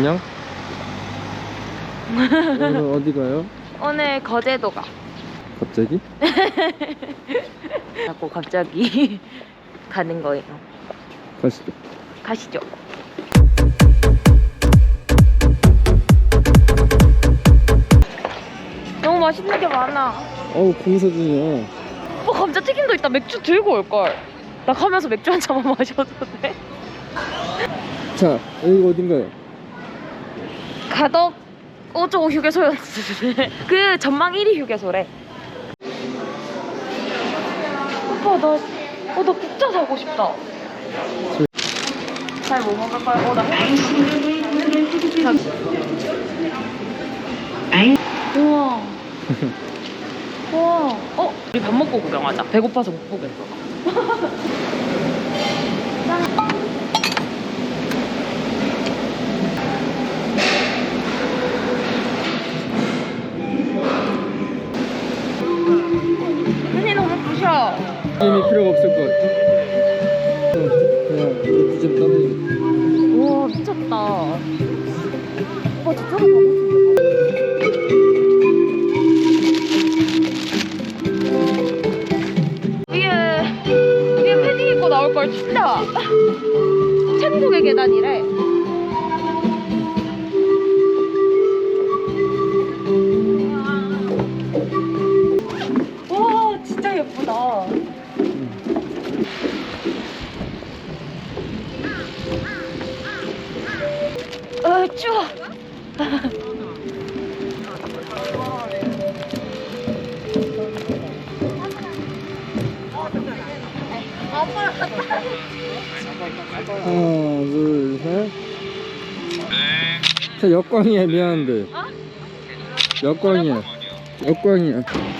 안녕. 오늘 어디 가요? 오늘 거제도 가. 갑자기? 자꾸 갑자기 가는 거예요. 가시죠. 가시죠. 너무 맛있는 게 많아. 어우 공사 중이야. 뭐 감자튀김도 있다. 맥주 들고 올 걸. 나 가면서 맥주 한 잔만 마셔도 돼? 자 여기가 어딘가요? 가덕 5조 휴게소였는데 그 전망 1위 휴게소래. 오빠 나, 어, 나 국자 사고 싶다. 잘뭐 먹을 거야? 어, 나 우와. 우와. 어? 우리 밥 먹고 구경하자. 배고파서 못 보겠어. 이미 필요가 없을 것 같아. 우와 미쳤다. 오빠 저쪽으로 가고 입고 나올 걸 진짜. 천국의 계단이래. 와 진짜 예쁘다. 추워. 하나, 둘, 셋. 자, 역광이야, 미안한데. 역광이야. 역광이야. 따란.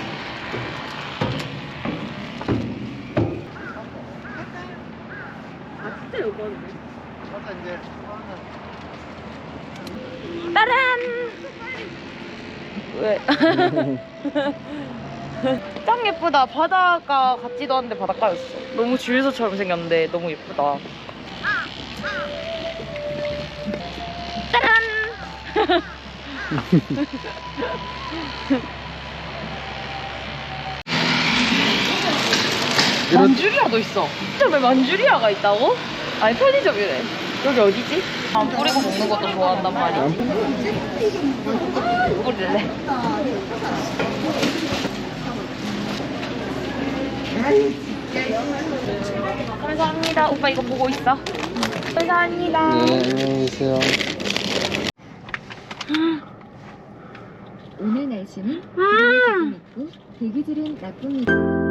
왜? 짱 예쁘다. 바다가 같지도 않은데 바닷가였어. 너무 주유소처럼 생겼는데 너무 예쁘다. 따란. 만주리아도 있어. 편의점에 만주리아가 있다고? 아니 편의점이래. 여기 어디지? 안 뿌리고 먹는 것도 좋아한단 말이야. 뿌릴래. 감사합니다. 오빠 이거 보고 있어. 감사합니다. 네, 안녕히 계세요. 오늘 날씨는 음. 대기질은 나쁩니다.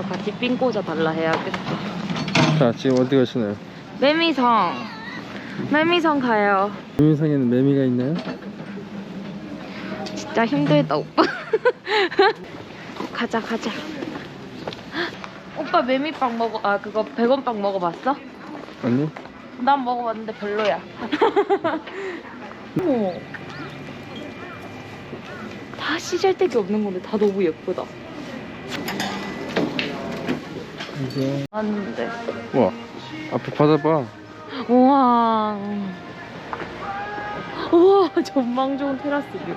나와서 같이 삥 꽂아 달라 해야겠어. 자, 지금 어디 가시나요? 매미성. 매미성 가요. 유민상에는 매미가 있나요? 진짜 힘들다 오빠. 가자 가자. 오빠 메밀빵 먹어 아 그거 100원빵 먹어봤어? 아니? 난 먹어봤는데 별로야. 어머. 다 시잘데기 없는 건데 다 너무 예쁘다. 이제. 맞는데. 와, 앞에 바다 봐. 우와. 우와 전망 좋은 테라스 뷰.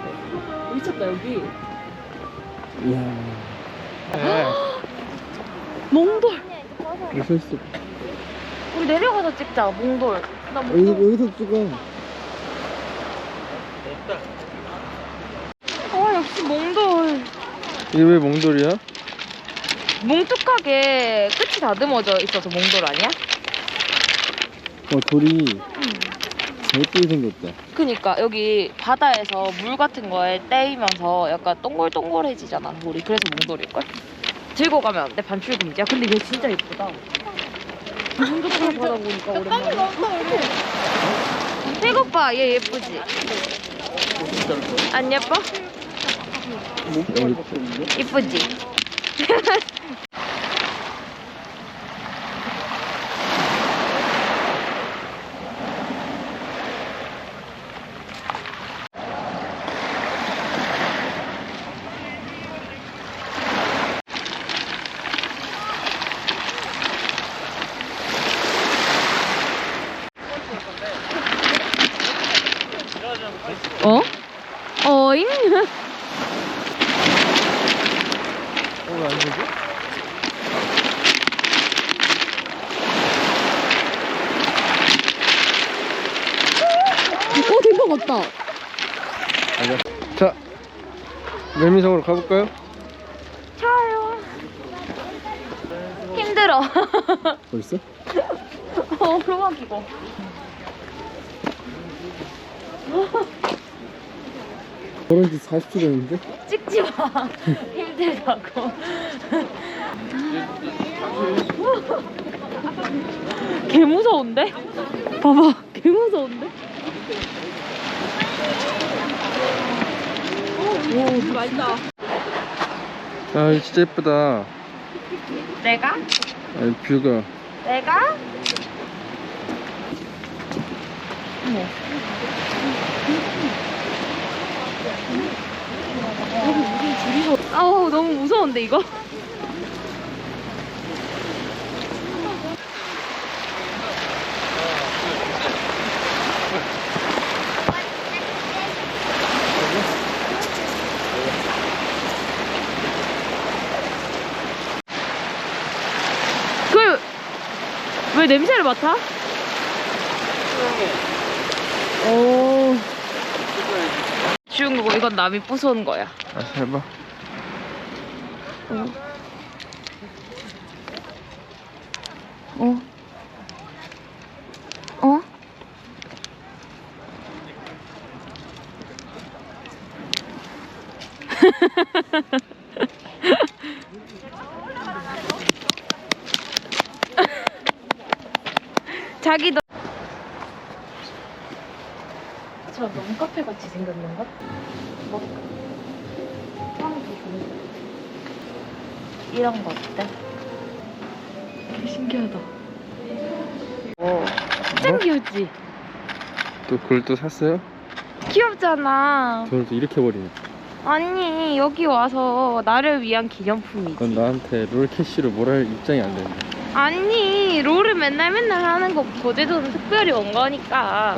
미쳤다 여기. 이야. 몽돌. 무슨 수? 우리 내려가서 찍자 몽돌. 나 몽돌. 여기서 찍어. 아 역시 몽돌. 이게 왜 몽돌이야? 뭉툭하게 끝이 다듬어져 있어서 몽돌 아니야? 어, 돌이 예쁘게 생겼다. 그니까 여기 바다에서 물 같은 거에 떼이면서 약간 동글동글해지잖아 돌이 그래서 몽돌일걸? 들고 가면 안 돼? 반출 금지야? 근데 얘 진짜 예쁘다 hun드폰 받아보니까 오랜만에 태국 봐얘 예쁘지? 안 예뻐? 이쁘지? 어? 어잉? 맞아. 자, 매미성으로 가볼까요? 좋아요. 힘들어. 벌써? 어, 오르막이고. 걸은 지 40초 됐는데? 찍지 마. 힘들다고. 개 무서운데? 봐봐, 개 무서운데? 오, 맛있다. 아, 진짜 예쁘다. 내가? 아니, 뷰가. 내가? 어머. 아우 너무 무서운데 이거? 그 왜 냄새를 맡아? 오. 쉬운 거고 이건 남이 부숴온 거야. 아, 해봐. 어. 어. 어? 자기도 저 너무 카페 같이 생겼는가? 좋은데. 이런 거 어때? 되게 신기하다. 어. 짱 귀엽지? 또 그걸 또 샀어요? 귀엽잖아. 돈을 또 이렇게 버리네. 아니 여기 와서 나를 위한 기념품이지. 넌 나한테 롤 캐시로 뭘할 입장이 안 되네. 아니 롤을 맨날 맨날 하는 거 보제도는 특별히 온 거니까.